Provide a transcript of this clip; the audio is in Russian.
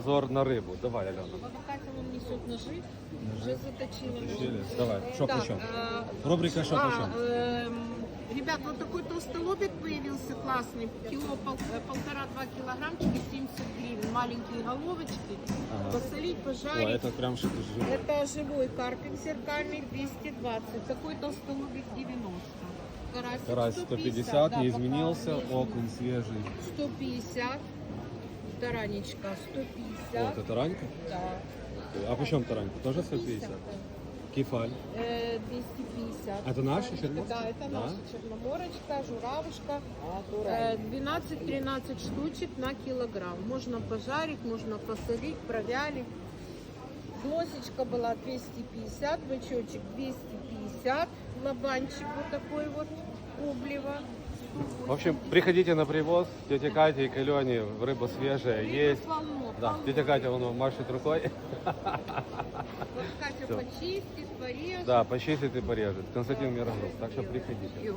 обзор на рибу. Давай, Катя вам несет ножи. Уже заточила. Чилис. Давай, що Так, почем? э, Рубрика «Что а, почем?» эм, Ребят, вот такой толстолобик появился классный. Кило, пол- э, полтора-два килограммчика, 70 гривен. Маленькие головочки. Ага. Посолить, О, пожарить. это прям что-то живое. Это живой карпик зеркальный 220. Такой толстолобик 90. Карасик Карась 150, да, не пока изменился. не Окунь свежий. 150. Таранечка 150. Вот это ранька. Да. А почем таранька? Тоже 150? Кефаль. Э, 250. Это наши черноморские? Да, это Да? наша черноморочка, журавушка. Э, 12-13 штучек на килограмм. Можно пожарить, можно посолить, провялить. Носечка была 250, бычочек 250, лобанчик вот такой вот, облево. В общем, приходите на привоз. Тетя Катя и к Алене рыба свежая есть. Полно, Да, полно. тетя Катя вон машет рукой. Вот Катя Всё. почистит, порежет. Да, почистит и порежет. Константин Мирогруз. Так что приходите.